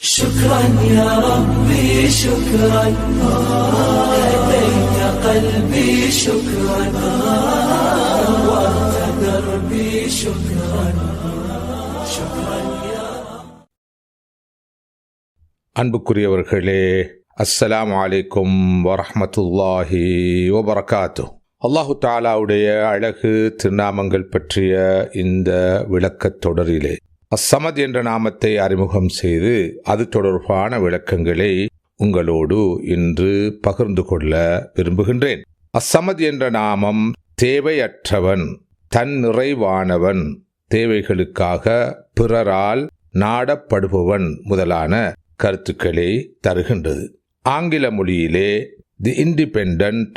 شكرا يا ربي شكرا هديت قلبي شكرا نورت دربي شكرا شكرا يا அன்புக்குரியவர்களே அஸ்ஸலாமு அலைக்கும் வரஹ்மத்துல்லாஹி வபரகாத்து அல்லாஹு தாலாவுடைய அழகு திருநாமங்கள் பற்றிய இந்த விளக்கத் தொடரிலே அசமத் என்ற நாமத்தை அறிமுகம் செய்து அது தொடர்பான விளக்கங்களை உங்களோடு இன்று பகிர்ந்து கொள்ள விரும்புகின்றேன். அசமத் என்ற நாமம் தேவையற்றவன் தன் நிறைவானவன் தேவைகளுக்காக பிறரால் நாடப்படுபவன் முதலான கருத்துக்களை தருகின்றது. ஆங்கில மொழியிலே the independent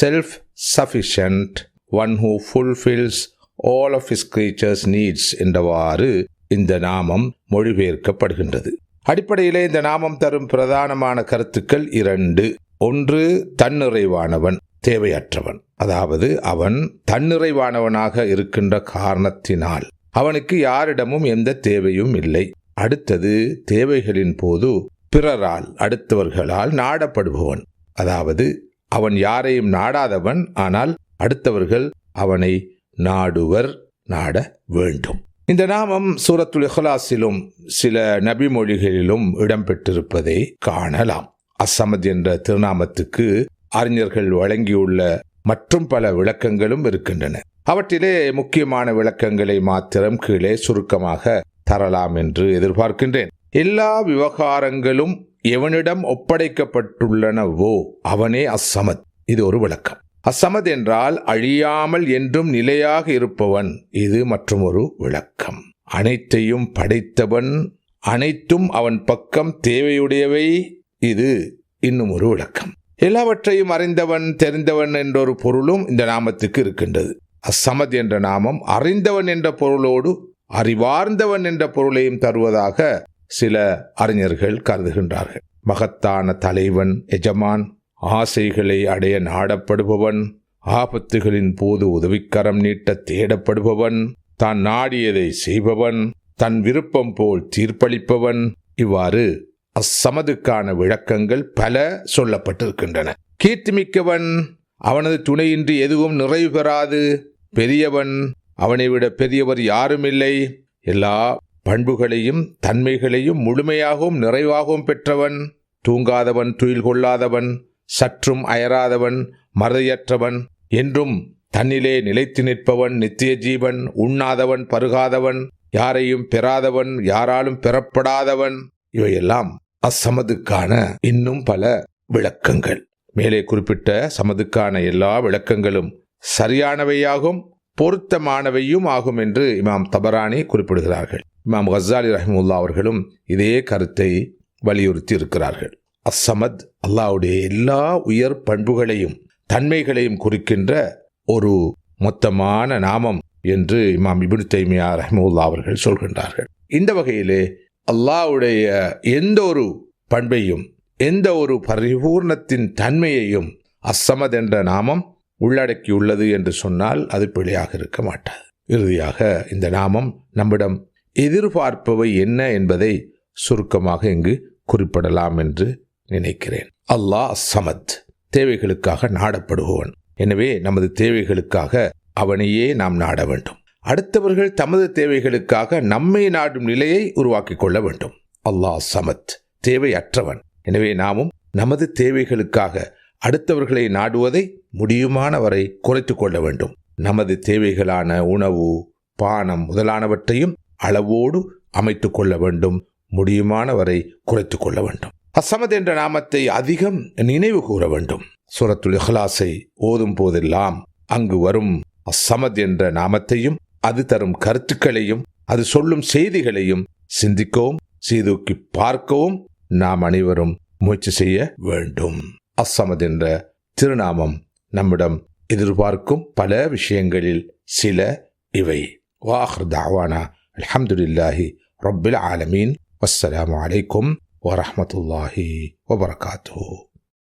self sufficient one who fulfils all of his creatures needs என்றவாறு இந்த நாமம் மொழிபெயர்க்கப்படுகின்றது. அடிப்படையிலே இந்த நாமம் தரும் பிரதானமான கருத்துக்கள் இரண்டு. ஒன்று தன்னிறைவானவன் தேவையற்றவன். அதாவது அவன் தன்னிறைவானவனாக இருக்கின்ற காரணத்தினால். அவனுக்கு யாரிடமும் எந்த தேவையும் இல்லை. அடுத்தது தேவைகளின் போது பிறரால் அடுத்தவர்களால் நாடப்படுபவன். அதாவது அவன் யாரையும் நாடாதவன் ஆனால் அடுத்தவர்கள் அவனை நாடுவர் நாட வேண்டும். இந்த நாமம் சூரத்துல் இஹ்லாஸிலும் சில நபி மொழிகளிலும் இடம்பெற்றிருப்பதை காணலாம். அசமத் என்ற திருநாமத்துக்கு அறிஞர்கள் வழங்கியுள்ள மற்றும் பல விளக்கங்களும் இருக்கின்றன. அவற்றிலே முக்கியமான விளக்கங்களை மாத்திரம் கீழே சுருக்கமாக தரலாம் என்று எதிர்பார்க்கின்றேன். எல்லா விவகாரங்களும் எவனிடம் ஒப்படைக்கப்பட்டுள்ளனவோ அவனே அசமத் இது ஒரு விளக்கம். அசமத் என்றால் அழியாமல் என்றும் நிலையாக இருப்பவன் இது மற்றும் ஒரு விளக்கம். அனைத்தையும் படைத்தவன் அனைத்தும் அவன் பக்கம் தேவையுடையவை இது இன்னும் ஒரு விளக்கம். எல்லாவற்றையும் அறிந்தவன் தெரிந்தவன் என்றொரு பொருளும் இந்த நாமத்துக்கு இருக்கின்றது. அசமத் என்ற நாமம் அறிந்தவன் என்ற பொருளோடு அறிவார்ந்தவன் என்ற பொருளையும் தருவதாக சில அறிஞர்கள் கருதுகின்றார்கள். மகத்தான தலைவன் எஜமான் ஆசைகளை அடைய நாடப்படுபவன் ஆபத்துகளின் போது உதவிக்கரம் நீட்ட தேடப்படுபவன் தான் நாடியதை செய்பவன் தன் விருப்பம் போல் தீர்ப்பளிப்பவன். இவ்வாறு அச்சமதுக்கான விளக்கங்கள் பல சொல்லப்பட்டிருக்கின்றன. கீர்த்திமிக்கவன் அவனது துணையின்றி எதுவும் நிறைவு பெறாது. பெரியவன் அவனை விட பெரியவர் யாருமில்லை. எல்லா பண்புகளையும் தன்மைகளையும் முழுமையாகவும் நிறைவாகவும் பெற்றவன். தூங்காதவன் துயில் கொள்ளாதவன். சற்றும் அயராதவன் மறதியற்றவன் என்றும் தன்னிலே நிலைத்து நிற்பவன் நித்திய ஜீவன் உண்ணாதவன் பருகாதவன் யாரையும் பெறாதவன் யாராலும் பெறப்படாதவன். இவையெல்லாம் அசமதுக்கான இன்னும் பல விளக்கங்கள். மேலே குறிப்பிட்ட சமதுக்கான எல்லா விளக்கங்களும் சரியானவையாகும் பொருத்தமானவையும் ஆகும் என்று இமாம் தபரானி குறிப்பிடுகிறார்கள். இமாம் ஹசாலி ரஹிமுல்லா அவர்களும் இதே கருத்தை வலியுறுத்தி இருக்கிறார்கள் அசமத் அல்லாவுடைய எல்லா உயர் பண்புகளையும் தன்மைகளையும் குறிக்கின்ற ஒரு மொத்தமான நாமம் என்று இமாம் இபின் தைமியா ரஹமுல்லா அவர்கள் சொல்கின்றார்கள். இந்த வகையிலே அல்லாவுடைய எந்த ஒரு பண்பையும் எந்த ஒரு பரிபூர்ணத்தின் தன்மையையும் அசமத் என்ற நாமம் உள்ளடக்கியுள்ளது என்று சொன்னால் அது பிழையாக இருக்க மாட்டாது. இறுதியாக இந்த நாமம் நம்மிடம் எதிர்பார்ப்பவை என்ன என்பதை சுருக்கமாக இங்கு குறிப்பிடலாம் என்று நினைக்கிறேன். அல்லாஹ் சமத் தேவைகளுக்காக நாடப்படுபவன். எனவே நமது தேவைகளுக்காக அவனையே நாம் நாட வேண்டும். அடுத்தவர்கள் தமது தேவைகளுக்காக நம்மை நாடும் நிலையை உருவாக்கிக் கொள்ள வேண்டும். அல்லாஹ் சமத் தேவையற்றவன். எனவே நாமும் நமது தேவைகளுக்காக அடுத்தவர்களை நாடுவதை முடியுமான வரை குறைத்து கொள்ள வேண்டும். நமது தேவைகளான உணவு பானம் முதலானவற்றையும் அளவோடு அமைத்துக் கொள்ள வேண்டும். முடியுமான வரை குறைத்து கொள்ள வேண்டும். அசமத் என்ற நாமத்தை அதிகம் நினைவு கூற வேண்டும். சூரத்துல் இஹ்லாஸை ஓதும் போதெல்லாம் அங்கு வரும் அசமத் என்ற நாமத்தையும் அது தரும் கருத்துக்களையும் அது சொல்லும் செய்திகளையும் சிந்திக்கவும் சீதூக்கி பார்க்கவும் நாம் அனைவரும் முயற்சி செய்ய வேண்டும். அசமத் என்ற திருநாமம் நம்மிடம் எதிர்பார்க்கும் பல விஷயங்களில் சில இவை. வாஹர் தாவானா அலமதுல்லாஹி ரப்பில் ஆலமீன். வஸ்ஸலாமு அலைக்கும் வரஹ்மத்துல்லாஹி வபரகாத்துஹு